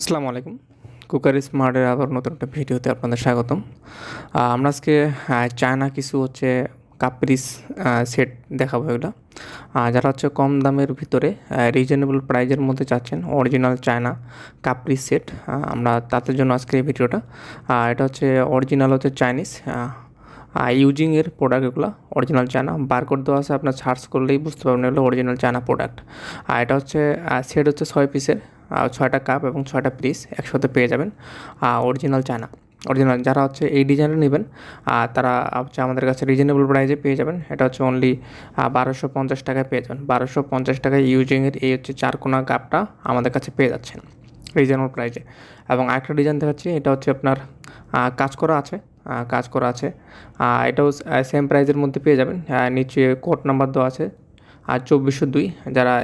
আসসালামু আলাইকুম। কুকার স্মার্টের আবার নতুন একটা ভিডিওতে আপনাদের স্বাগতম। আমরা আজকে চায়না কিছু হচ্ছে কাপ্রিস সেট দেখাবো এগুলো। যারা হচ্ছে কম দামের ভিতরে রিজনেবল প্রাইজের মধ্যে চাচ্ছেন অরিজিনাল চায়না কাপ্রিস সেট আমরা তাদের জন্য আজকে এই ভিডিওটা। এটা হচ্ছে অরিজিনাল হচ্ছে চাইনিজ ইউজিংয়ের প্রোডাক্ট এগুলো অরিজিনাল চায়না। বারকোড দেওয়া আছে, আপনার সার্চ করলেই বুঝতে পারবেন এগুলো অরিজিনাল চায়না প্রোডাক্ট আর এটা হচ্ছে সেট হচ্ছে ছয় পিসের ছয়টা কাপ এবং ছয়টা পিস একসাথে পেয়ে যাবেন অরিজিনাল চায়না। অরিজিনাল যারা হচ্ছে এই ডিজাইনের নেবেন তারা হচ্ছে আমাদের কাছে রিজনেবল প্রাইসে পেয়ে যাবেন। এটা হচ্ছে অনলি বারোশো পঞ্চাশ টাকায় পেয়ে যাবেন। বারোশো পঞ্চাশ টাকায় ইউজিংয়ের এই হচ্ছে চারকোনা কাপটা আমাদের কাছে পেয়ে যাচ্ছেন রিজনেবল প্রাইসে এবং আরেকটা ডিজাইন দেখাচ্ছি, এটা হচ্ছে আপনার কাজ করা আছে কাজ করা আছে। এটাও সেম প্রাইজের মধ্যে পেয়ে যাবেন। নিচে কোড নাম্বার দেওয়া আছে আর চব্বিশশো দুই। যারা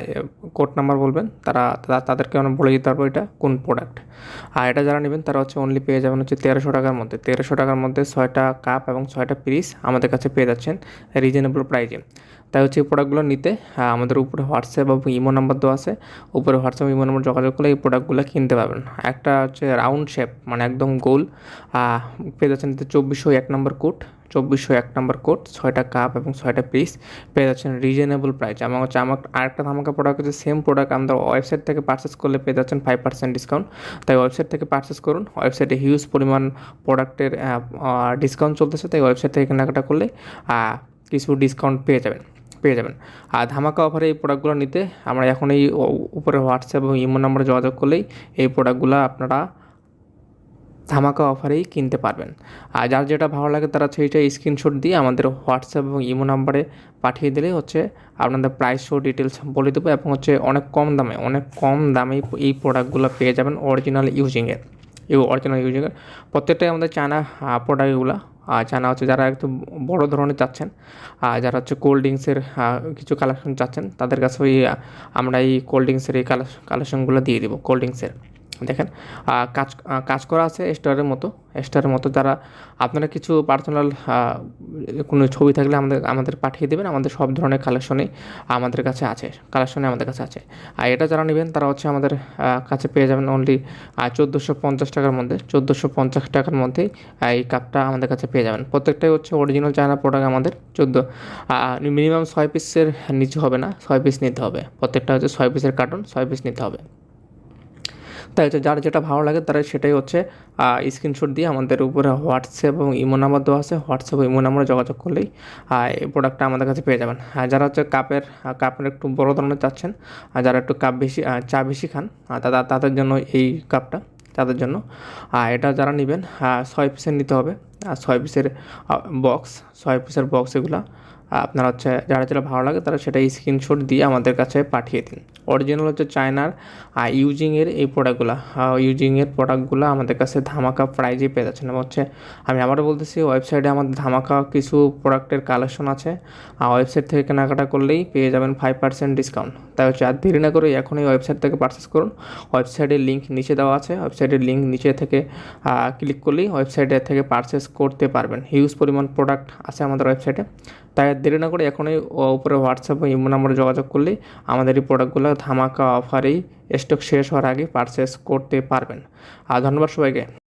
কোড নাম্বার বলবেন, তারা তাদেরকে আমরা বলে দিতে পারব এটা কোন প্রোডাক্ট আর এটা যারা নেবেন, তারা হচ্ছে অনলি পেয়ে যাবেন হচ্ছে তেরোশো টাকার মধ্যে। তেরোশো টাকার মধ্যে ছয়টা কাপ এবং ছয়টা পিস আমাদের কাছে পেয়ে যাচ্ছেন রিজনেবল প্রাইজে তাই হচ্ছে এই প্রোডাক্টগুলো নিতে আমাদের উপরে হোয়াটসঅ্যাপ এবং ইমো নাম্বার দেওয়া আছে। উপরে হোয়াটসঅ্যাপ ইমো নাম্বার যোগাযোগ করলে এই প্রোডাক্টগুলো কিনতে পারবেন। একটা হচ্ছে রাউন্ড শেপ মানে একদম গোল পেয়ে যাচ্ছেন চব্বিশশো এক নম্বর কোট চব্বিশশো এক নম্বর কোট ছয়টা কাপ এবং ছয়টা পিস পেয়ে যাচ্ছেন রিজনেবল প্রাইস আমার হচ্ছে আমার আরেকটা ধামাকা প্রোডাক্ট হচ্ছে সেম প্রোডাক্ট আমাদের ওয়েবসাইট থেকে পারচেস করলে পেয়ে যাচ্ছেন ফাইভ পার্সেন্ট ডিসকাউন্ট তাই ওয়েবসাইট থেকে পারচেস করুন। ওয়েবসাইটে হিউজ পরিমাণ প্রোডাক্টের ডিসকাউন্ট চলতেছে। তাই ওয়েবসাইট থেকে কেনাকাটা করলে কিছু ডিসকাউন্ট পেয়ে যাবেন পেয়ে যাবেন। আর ধামাকা অফারে এই প্রোডাক্টগুলো নিতে আমরা এখন এই উপরে হোয়াটসঅ্যাপ এবং ইমো নম্বরে যোগাযোগ করলেই এই প্রোডাক্টগুলো আপনারা ধামাকা অফারেই কিনতে পারবেন। আর যার যেটা ভালো লাগে তারা সেইটা স্ক্রিনশট দিয়ে আমাদের হোয়াটসঅ্যাপ এবং ইমো নাম্বারে পাঠিয়ে দিলে হচ্ছে আপনাদের প্রাইস শো ডিটেলস বলে দেবো এবং হচ্ছে অনেক কম দামে, অনেক কম দামেই এই প্রোডাক্টগুলো পেয়ে যাবেন অরিজিনাল ইউজিংয়ের ইউ অরিজিনাল ইউজিংয়ের প্রত্যেকটাই আমাদের চায়না প্রোডাক্টগুলো আর চায়না হচ্ছে যারা একটু বড় ধরনের চাচ্ছেন আর যারা হচ্ছে কোল্ড ড্রিঙ্কসের কিছু কালেকশন চাচ্ছেন, তাদের কাছে ওই আমরা এই কোল্ড ড্রিঙ্কসের এই কালেকশনগুলো দিয়ে দিব কোল্ড ড্রিঙ্কসের দেখেন কাজ কাজ করা আছে স্টারের মতো। স্টারের মতো যারা আপনারা কিছু পার্সোনাল কোনো ছবি থাকলে আমাদের আমাদের পাঠিয়ে দেবেন। আমাদের সব ধরনের কালেকশনই আমাদের কাছে আছে কালেকশনে আমাদের কাছে আছে। আর এটা যারা নেবেন, তারা হচ্ছে আমাদের কাছে পেয়ে যাবেন অনলি চোদ্দোশো পঞ্চাশ টাকার মধ্যে। চোদ্দোশো পঞ্চাশ টাকার মধ্যেই এই কাপটা আমাদের কাছে পেয়ে যাবেন। প্রত্যেকটাই হচ্ছে অরিজিনাল চায়না প্রোডাক্ট আমাদের। চোদ্দ মিনিমাম ছয় পিসের নিচে হবে না, ছয় পিস নিতে হবে। প্রত্যেকটা হচ্ছে ছয় পিসের কার্টন ছয় পিস নিতে হবে। তাই হচ্ছে যার যেটা ভালো লাগে তারা সেটাই হচ্ছে স্ক্রিনশট দিয়ে আমাদের উপরে হোয়াটসঅ্যাপ এবং ইমো নাম্বার দেওয়া আছে হোয়াটসঅ্যাপ ইমো নাম্বারে যোগাযোগ করলেই এই প্রোডাক্টটা আমাদের কাছে পেয়ে যাবেন। আর যারা হচ্ছে কাপের কাপের একটু বড় ধরনের চাচ্ছেন, আর যারা একটু কাপ বেশি চা বেশি খান তাদের জন্য এই কাপটা তাদের জন্য, আর এটা যারা নেবেন ছয় পিসের নিতে হবে, আর ছয় পিসের বক্স ছয় পিসের বক্স এগুলো আপনারা হচ্ছে যারা যেটা ভালো লাগে তারা সেটা স্ক্রিনশট দিয়ে আমাদের কাছে পাঠিয়ে দিন। অরিজিনাল হচ্ছে চায়নার ইউজিংয়ের এই প্রোডাক্টগুলো ইউজিংয়ের প্রোডাক্টগুলো আমাদের কাছে ধামাকা প্রাইজে পেয়ে যাচ্ছেন। এবং হচ্ছে আমি আবারও বলতেছি ওয়েবসাইটে আমাদের ধামাকা কিছু প্রোডাক্টের কালেকশন আছে। আর ওয়েবসাইট থেকে কেনাকাটা করলেই পেয়ে যাবেন ফাইভ পার্সেন্ট ডিসকাউন্ট তাই হচ্ছে আর দেরি না করে এখন এই ওয়েবসাইট থেকে পারচেস করুন। ওয়েবসাইটের লিঙ্ক নিচে দেওয়া আছে। ওয়েবসাইটের লিঙ্ক নিচে থেকে ক্লিক করলেই ওয়েবসাইটে থেকে পারচেস করতে পারবেন। হিউজ পরিমাণ প্রোডাক্ট আছে আমাদের ওয়েবসাইটে তাই আর দেরি না করে এখনই উপরে হোয়াটসঅ্যাপ বা ইমো নাম্বারে যোগাযোগ করলে আমাদের এই প্রোডাক্টগুলো ধামাকা অফারেই স্টক শেষ হওয়ার আগে পারচেস করতে পারবেন। আর ধন্যবাদ সবাইকে।